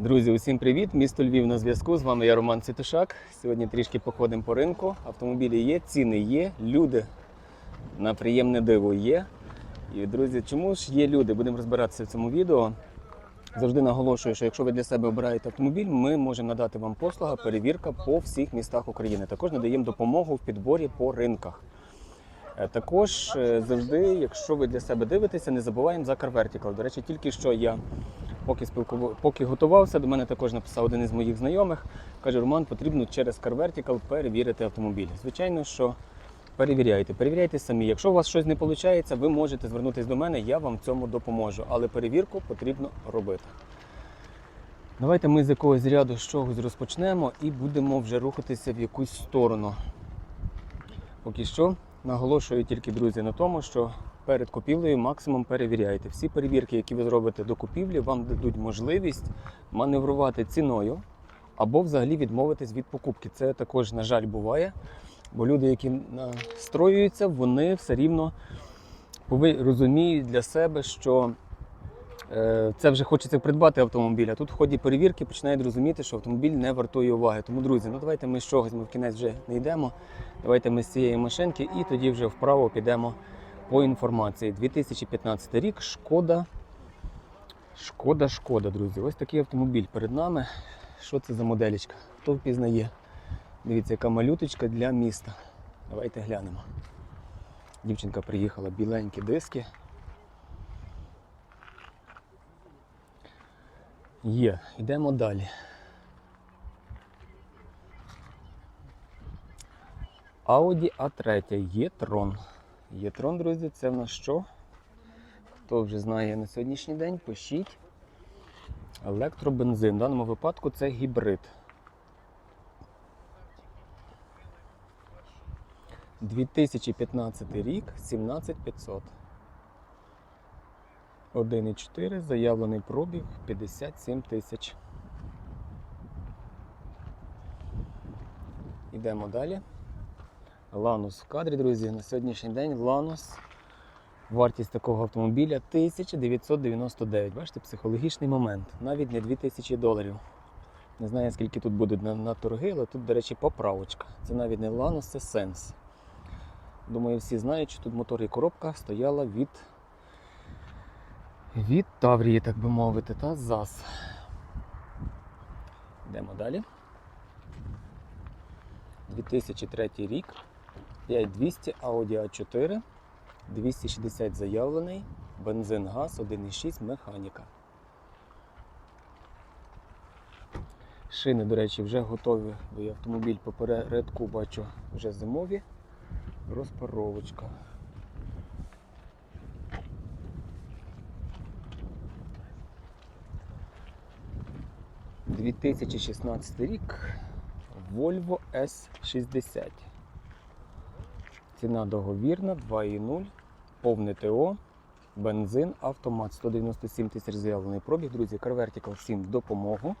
Друзі, усім привіт! Місто Львів на зв'язку. З вами я Роман Цитушак. Сьогодні трішки походимо по ринку. Автомобілі є, ціни є, люди на приємне диво є. І, друзі, чому ж є люди? Будемо розбиратися в цьому відео. Завжди наголошую, що якщо ви для себе обираєте автомобіль, ми можемо надати вам послуга, перевірка по всіх містах України. Також надаємо допомогу в підборі по ринках. Е, Також е, завжди, якщо ви для себе дивитеся, не забуваємо за Car Vertical. До речі, тільки що я поки спілкував, поки готувався, до мене також написав один із моїх знайомих. Каже, Роман, потрібно через Car Vertical перевірити автомобіль. Звичайно, що перевіряйте, перевіряйте самі. Якщо у вас щось не виходить, ви можете звернутися до мене, я вам в цьому допоможу. Але перевірку потрібно робити. Давайте ми з якогось ряду з чогось розпочнемо і будемо вже рухатися в якусь сторону. Поки що наголошую тільки, друзі, на тому, що перед купівлею максимум перевіряйте. Всі перевірки, які ви зробите до купівлі, вам дадуть можливість маневрувати ціною або взагалі відмовитись від покупки. Це також, на жаль, буває. Бо люди, які настроюються, вони все рівно розуміють для себе, що е, це вже хочеться придбати автомобіль, а тут в ході перевірки починають розуміти, що автомобіль не вартує уваги. Тому, друзі, ну давайте ми з чогось, ми в кінець вже не йдемо. Давайте ми з цієї машинки і тоді вже вправо підемо по інформації. 2015 рік, шкода. Шкода, шкода, друзі. Ось такий автомобіль перед нами. Що це за моделечка? Хто впізнає? Дивіться, яка малюточка для міста. Давайте глянемо. Дівчинка приїхала, біленькі диски. Є, йдемо далі. Audi A3 e-tron. Є-трон, друзі, це в нас що? Хто вже знає на сьогоднішній день, пишіть. Електробензин. В даному випадку це гібрид. 2015 рік, 17500. 1,4, заявлений пробіг 57 тисяч. Йдемо далі. Ланус в кадрі, друзі. На сьогоднішній день Ланус. Вартість такого автомобіля 1999. Бачите, психологічний момент. Навіть не 2000 доларів. Не знаю, скільки тут будуть на, на торги, але тут, до речі, поправочка. Це навіть не Ланус, це Сенс. Думаю, всі знають, що тут мотор і коробка стояла від, від Таврії, так би мовити, та ЗАЗ. Йдемо далі. 2003 рік. 5200 Audi A4, 260 заявлений, бензин газ 1,6 механіка. Шини, до речі, вже готові, бо я автомобіль попередку бачу вже зимові. Розпаровочка. – 2016 рік Volvo S60. Ціна договірна 2,0, повне ТО, бензин, автомат 197 тисяч заявлений пробіг. Друзі, Car Vertical всім допомогу.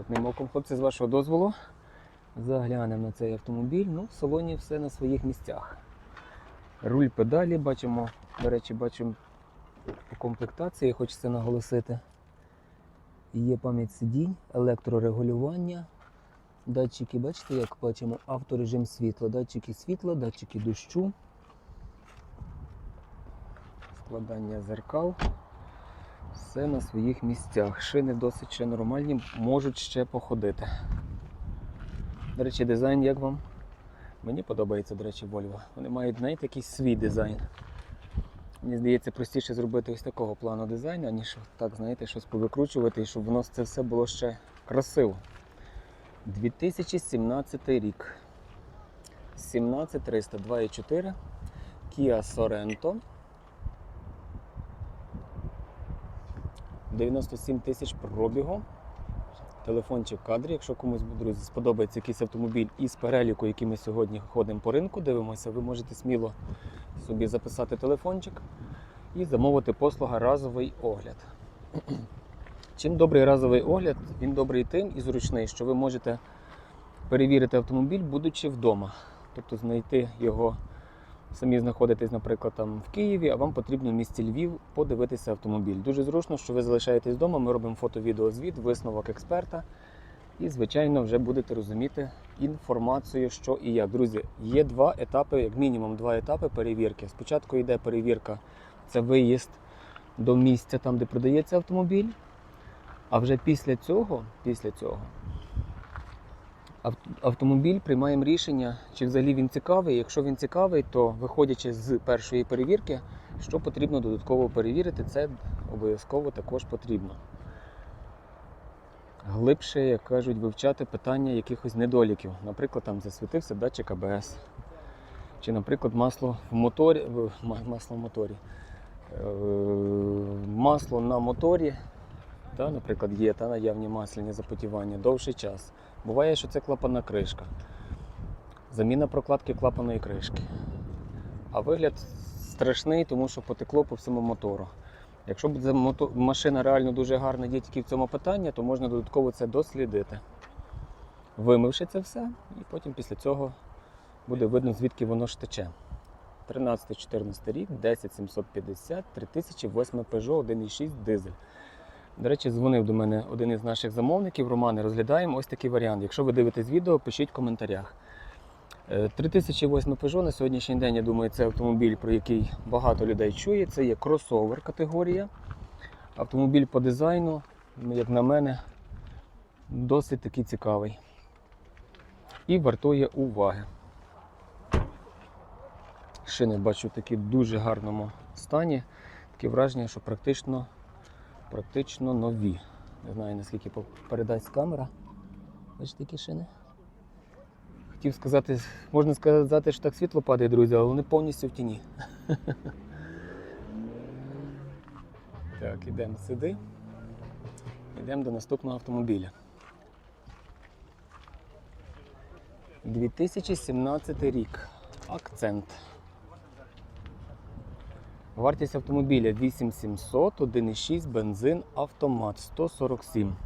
Одним оком, хлопці, з вашого дозволу, заглянемо на цей автомобіль. Ну, в салоні все на своїх місцях. Руль педалі бачимо, до речі, бачимо по комплектації, хочеться наголосити. Є пам'ять сидінь, електрорегулювання, Датчики, бачите, як бачимо, авторежим світла, датчики світла, датчики дощу, складання зеркал. Все на своїх місцях. Шини досить ще нормальні, можуть ще походити. До речі, дизайн як вам? Мені подобається, до речі, Volvo. Вони мають, знаєте, якийсь свій дизайн. Мені здається, простіше зробити ось такого плану дизайну, аніж так, знаєте, щось повикручувати і щоб воно це все було ще красиво. 2017 рік. 17300 2.4 Kia Sorento. 97 тисяч пробігу. Телефончик в кадрі. Якщо комусь, друзі, сподобається якийсь автомобіль із переліку, який ми сьогодні ходимо по ринку, дивимося, ви можете сміло собі записати телефончик і замовити послуга разовий огляд. Чим добрий разовий огляд, він добрий тим і зручний, що ви можете перевірити автомобіль, будучи вдома. Тобто знайти його самі знаходитесь, наприклад, там в Києві, а вам потрібно в місті Львів подивитися автомобіль. Дуже зручно, що ви залишаєтесь вдома, ми робимо фото-відеозвіт, висновок експерта. І, звичайно, вже будете розуміти інформацію, що і як. Друзі, є два етапи, як мінімум два етапи перевірки. Спочатку йде перевірка, це виїзд до місця, там, де продається автомобіль. А вже після цього, після цього автомобіль приймаємо рішення, чи взагалі він цікавий. Якщо він цікавий, то виходячи з першої перевірки, що потрібно додатково перевірити, це обов'язково також потрібно. Глибше, як кажуть, вивчати питання якихось недоліків. Наприклад, там засвітився датчик АБС. Чи, наприклад, масло в моторі, масло в моторі. Е, Масло на моторі, та, наприклад, є та наявні масляні запотівання довший час. Буває, що це клапанна кришка. Заміна прокладки клапаної кришки. А вигляд страшний, тому що потекло по всьому мотору. Якщо буде машина реально дуже гарна є тільки в цьому питанні, то можна додатково це дослідити. Вимивши це все, і потім після цього буде видно, звідки воно ж тече. 13-14 рік, 10750, 3008 Peugeot 1.6 дизель. До речі, дзвонив до мене один із наших замовників. Романе, розглядаємо ось такий варіант. Якщо ви дивитесь відео, пишіть в коментарях. Е, 3008 Peugeot на сьогоднішній день, я думаю, це автомобіль, про який багато людей чує. Це є кросовер категорія. Автомобіль по дизайну, ну, як на мене, досить такий цікавий. І вартує уваги. Шини бачу такі в дуже гарному стані. Таке враження, що практично, практично нові. Не знаю наскільки передасть камера. Бачите, які шини? Хотів сказати, можна сказати, що так світло падає, друзі, але вони повністю в тіні. Так, ідемо сюди. Йдемо до наступного автомобіля. 2017 рік. Акцент. Вартість автомобіля 8700, 1,6 бензин, автомат 147.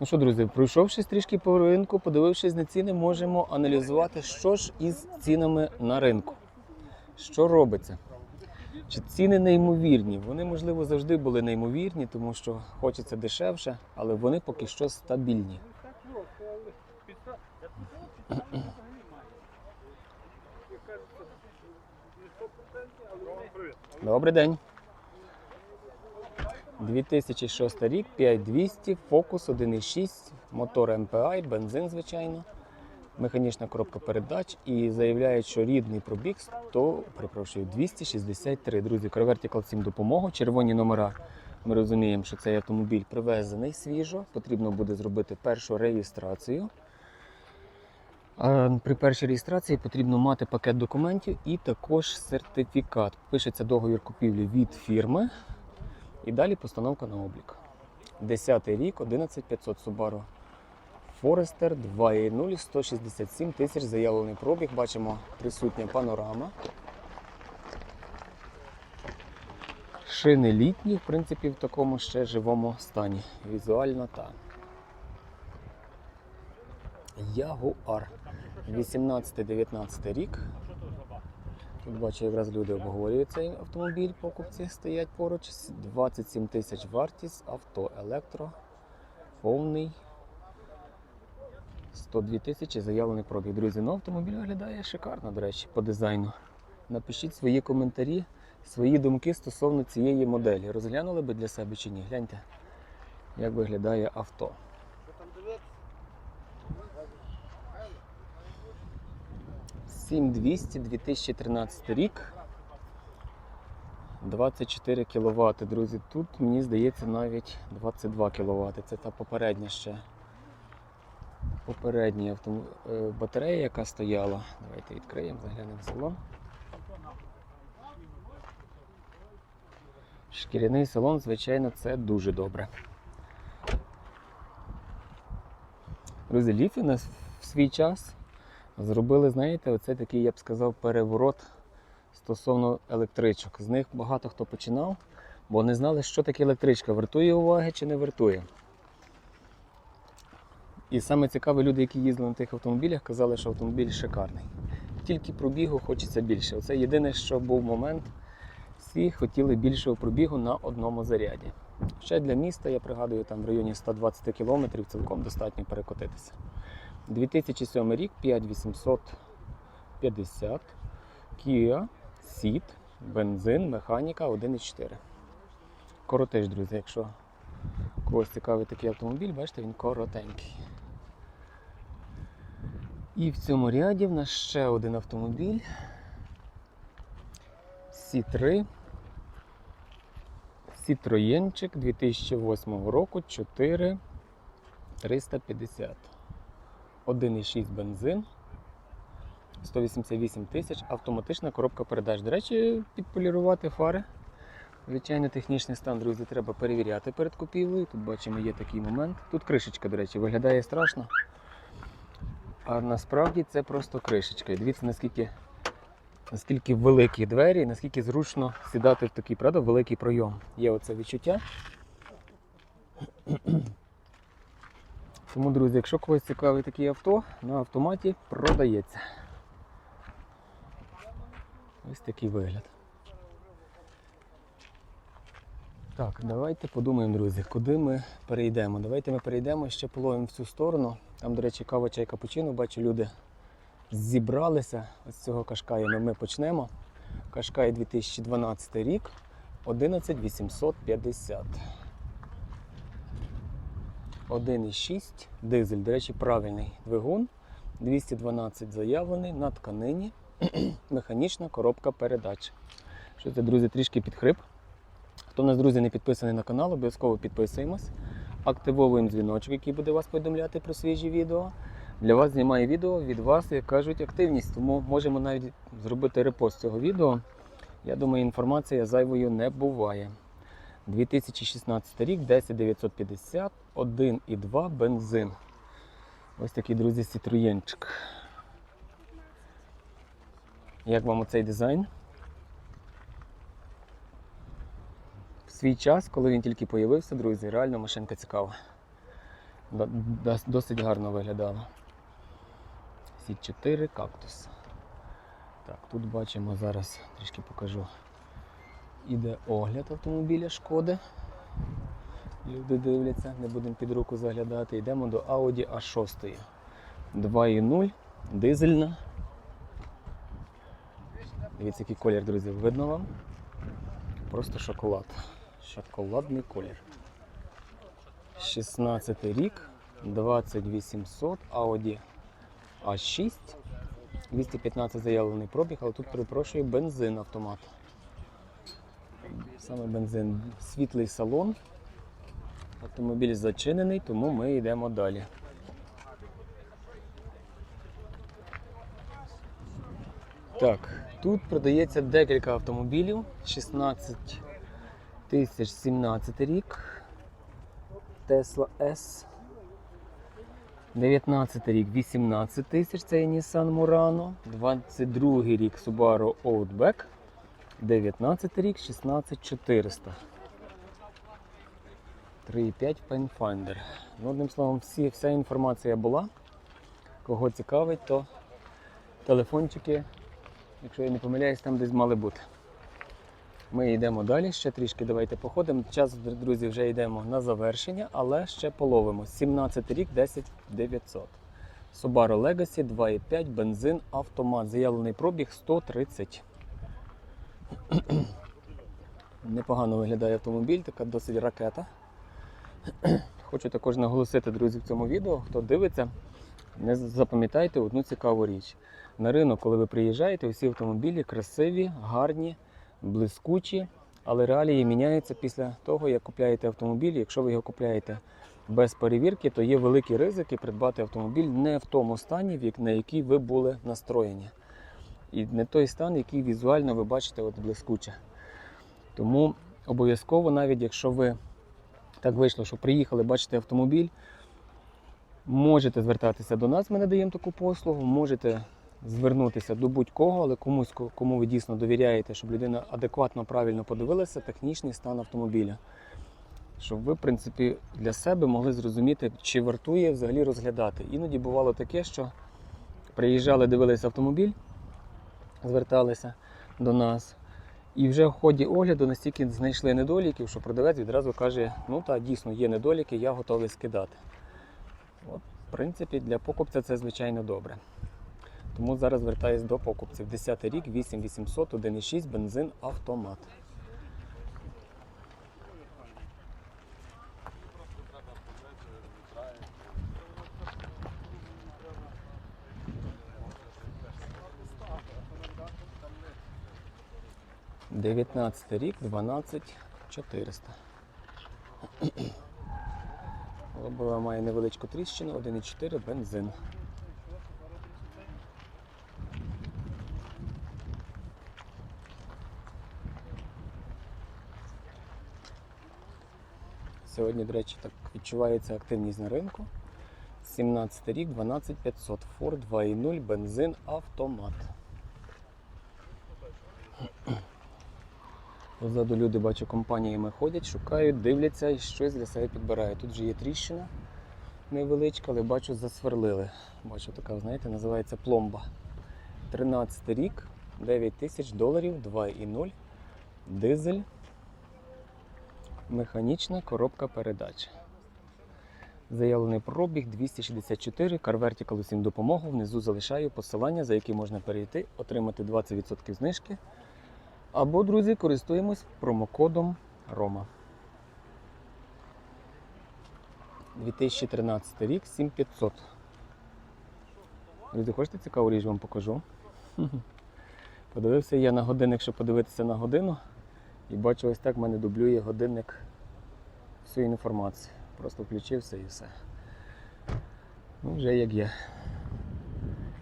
Ну що, друзі, пройшовшись трішки по ринку, подивившись на ціни, можемо аналізувати, що ж із цінами на ринку. Що робиться? Чи ціни неймовірні? Вони, можливо, завжди були неймовірні, тому що хочеться дешевше, але вони поки що стабільні. Добрий день. 2006 рік, 5200, Focus 1.6, мотор MPI, бензин, звичайно, механічна коробка передач і заявляють, що рідний пробіг 100, перепрошую, 263. Друзі, Vertical всім допомогу. Червоні номера. Ми розуміємо, що цей автомобіль привезений свіжо. Потрібно буде зробити першу реєстрацію. При першій реєстрації потрібно мати пакет документів і також сертифікат. Пишеться договір купівлі від фірми. І далі постановка на облік. 10 рік, 11500 Subaru Forester 2.0, 167 тисяч заявлений пробіг. Бачимо присутня панорама. Шини літні, в принципі, в такому ще живому стані. Візуально та. Ягуар. 18-19 рік. Тут бачу, якраз люди обговорюють цей автомобіль, покупці стоять поруч. 27 тисяч вартість, авто електро, повний. 102 тисячі заявлений пробіг. Друзі, ну автомобіль виглядає шикарно, до речі, по дизайну. Напишіть свої коментарі, свої думки стосовно цієї моделі. Розглянули би для себе чи ні? Гляньте, як виглядає авто. 7200 2013 рік. 24 кВт, друзі. Тут, мені здається, навіть 22 кВт. Це та попередня ще. Попередня автом... е, батарея, яка стояла. Давайте відкриємо, заглянемо в салон. Шкіряний салон, звичайно, це дуже добре. Друзі, ліфи на с- в свій час зробили, знаєте, оце такий, я б сказав, переворот стосовно електричок. З них багато хто починав, бо не знали, що таке електричка, вартує уваги чи не вартує. І саме цікаве, люди, які їздили на тих автомобілях, казали, що автомобіль шикарний. тільки пробігу хочеться більше. Оце єдине, що був момент. Всі хотіли більшого пробігу на одному заряді. Ще для міста, я пригадую, там в районі 120 км цілком достатньо перекотитися. 2007 рік 5850 Kia Ceed, бензин, механіка 1.4. Коротиш, друзі, якщо когось цікавий такий автомобіль, бачите, він коротенький. І в цьому ряді в нас ще один автомобіль. Сі3. Citroenчик 2008 року 4350. 1,6 бензин. 188 тисяч, автоматична коробка передач. До речі, підполірувати фари. Звичайно, технічний стан, друзі, треба перевіряти перед купівлею. Тут бачимо, є такий момент. Тут кришечка, до речі, виглядає страшно. А насправді це просто кришечка. І дивіться, наскільки, наскільки великі двері, наскільки зручно сідати в такий, правда, великий пройом. Є оце відчуття. Тому, друзі, якщо когось цікавий такий авто, на автоматі продається. Ось такий вигляд. Так, давайте подумаємо, друзі, куди ми перейдемо. Давайте ми перейдемо ще половимо в цю сторону. Там, до речі, кава чай капучино, бачу, люди зібралися з цього кашкаю. Ну, ми почнемо. Кашкай 2012 рік, 11850. 1,6 дизель, до речі, правильний двигун. 212 заявлений на тканині. Механічна коробка передач. Що це, друзі, трішки підхрип. Хто в нас, друзі, не підписаний на канал, обов'язково підписуємось. Активовуємо дзвіночок, який буде вас повідомляти про свіжі відео. Для вас знімає відео, від вас, як кажуть, активність. Тому можемо навіть зробити репост цього відео. Я думаю, інформація зайвою не буває. 2016 рік, 10950, 1,2 бензин. Ось такий, друзі, Citroenчик. Як вам оцей дизайн? В свій час, коли він тільки появився, друзі, реально машинка цікава. Досить гарно виглядала. Сі 4 кактус. Так, тут бачимо зараз, трішки покажу. Іде огляд автомобіля шкоди. Люди дивляться, не будемо під руку заглядати. Йдемо до Audi A6. 2.0, дизельна. Дивіться, який колір, друзі, видно вам? Просто шоколад. Шоколадний колір. 16 рік, 2800, Audi A6. 215 заявлений пробіг, але тут перепрошую бензин автомат. Саме бензин, світлий салон. Автомобіль зачинений, тому ми йдемо далі. Так, тут продається декілька автомобілів. 16 тисяч 17 рік. Tesla S. 19 рік 18 тисяч, це є Nissan Murano. 22 рік Subaru Outback. 19 рік 16400. 3,5 Pathfinder. Ну, одним словом, всі, вся інформація була. Кого цікавить, то телефончики, якщо я не помиляюсь, там десь мали бути. Ми йдемо далі, ще трішки давайте походимо. Час, друзі, вже йдемо на завершення, але ще половимо. 17 рік, 10 900. Subaru Legacy 2,5, бензин, автомат. Заявлений пробіг 130. Непогано виглядає автомобіль, така досить ракета. Хочу також наголосити, друзі, в цьому відео, хто дивиться, не запам'ятайте одну цікаву річ. На ринок, коли ви приїжджаєте, усі автомобілі красиві, гарні, блискучі, але реалії міняються після того, як купляєте автомобіль. Якщо ви його купляєте без перевірки, то є великі ризики придбати автомобіль не в тому стані, на який ви були настроєні. І не той стан, який візуально ви бачите от блискуче. Тому обов'язково, навіть якщо ви так вийшло, що приїхали, бачите автомобіль, можете звертатися до нас, ми надаємо таку послугу, можете звернутися до будь-кого, але комусь, кому ви дійсно довіряєте, щоб людина адекватно, правильно подивилася технічний стан автомобіля. Щоб ви, в принципі, для себе могли зрозуміти, чи вартує взагалі розглядати. Іноді бувало таке, що приїжджали, дивилися автомобіль, зверталися до нас. І вже в ході огляду настільки знайшли недоліків, що продавець відразу каже: ну так, дійсно є недоліки, я готовий скидати. От, в принципі, для покупця це звичайно добре. Тому зараз звертаюсь до покупців. 10 рік, 8800, 1,6, бензин, автомат. Дев'ятнадцятий рік, 12400. Лобова має невеличку тріщину, 1,4 бензин. Сьогодні, до речі, так відчувається активність на ринку. 17 рік, 12500, Ford 2.0, бензин, автомат. Позаду люди, бачу, компаніями ходять, шукають, дивляться і щось для себе підбирають. Тут вже є тріщина невеличка, але бачу, засверлили. Бачу, така, знаєте, називається пломба. 13 рік, 9 тисяч доларів, 2.0, дизель, механічна коробка передач. Заявлений пробіг 264, Car Vertical усім допомогу. Внизу залишаю посилання, за які можна перейти, отримати 20% знижки. Або, друзі, користуємось промокодом Рома. 2013 рік 7500. Друзі, хочете цікаву річ вам покажу? Подивився я на годинник, щоб подивитися на годину. І бачу, ось так в мене дублює годинник всю інформацію. Просто включився і все. Ну, вже як є.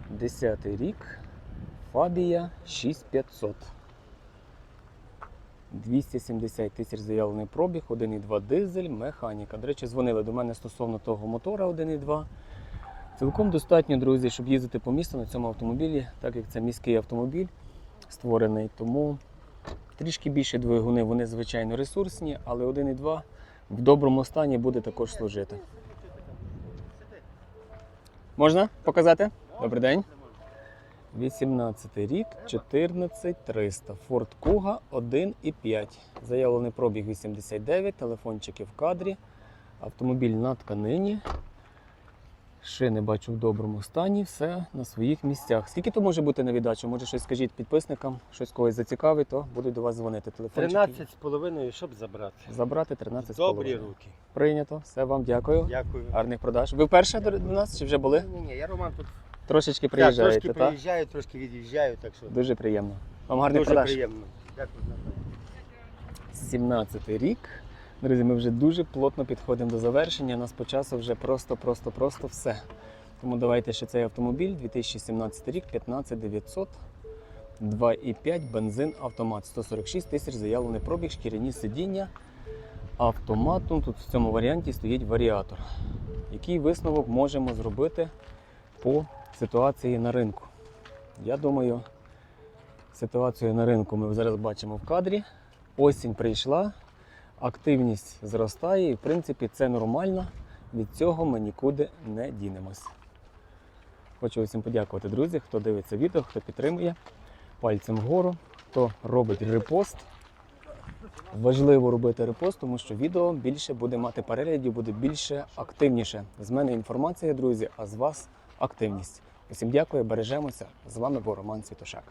10 рік. Фабія 6500. 270 тисяч заявлений пробіг, 1,2 дизель, механіка. До речі, дзвонили до мене стосовно того мотора 1,2. Цілком достатньо, друзі, щоб їздити по місту на цьому автомобілі, так як це міський автомобіль створений. Тому трішки більше двигуни, вони звичайно ресурсні, але 1,2 в доброму стані буде також служити. Можна показати? Добрий день. 18 рік, 14300. Ford Kuga 1,5. Заявлений пробіг 89, телефончики в кадрі. Автомобіль на тканині. Шини бачу в доброму стані, все на своїх місцях. Скільки то може бути на віддачу? Може щось скажіть підписникам, щось когось зацікавить, то будуть до вас дзвонити. Телефончики 13 з половиною, щоб забрати. забрати 13 Добрі руки. Прийнято. Все вам дякую. Дякую. Гарних продаж. Ви вперше до до нас чи вже були? Ні, ні, я Роман тут Трошечки так, трошки так? приїжджаю, трошки від'їжджаю, так що Дуже приємно. Вам гарних дуже продаж. приємно. Дякую. 17 рік. Друзі, ми вже дуже плотно підходимо до завершення. У нас по часу вже просто, просто, просто все. Тому давайте ще цей автомобіль 2017 рік, 15900, 2,5 бензин, автомат, 146 тисяч, заявлений пробіг, шкіряні сидіння. Автомат, ну, тут в цьому варіанті стоїть варіатор. Який висновок можемо зробити по ситуації на ринку? Я думаю, ситуацію на ринку ми зараз бачимо в кадрі. Осінь прийшла, активність зростає, і в принципі це нормально. Від цього ми нікуди не дінемось. Хочу усім подякувати, друзі, хто дивиться відео, хто підтримує пальцем вгору, хто робить репост. Важливо робити репост, тому що відео більше буде мати переглядів, буде більше активніше. З мене інформація, друзі, а з вас активність. Усім дякую, бережемося. З вами був Роман Світошак.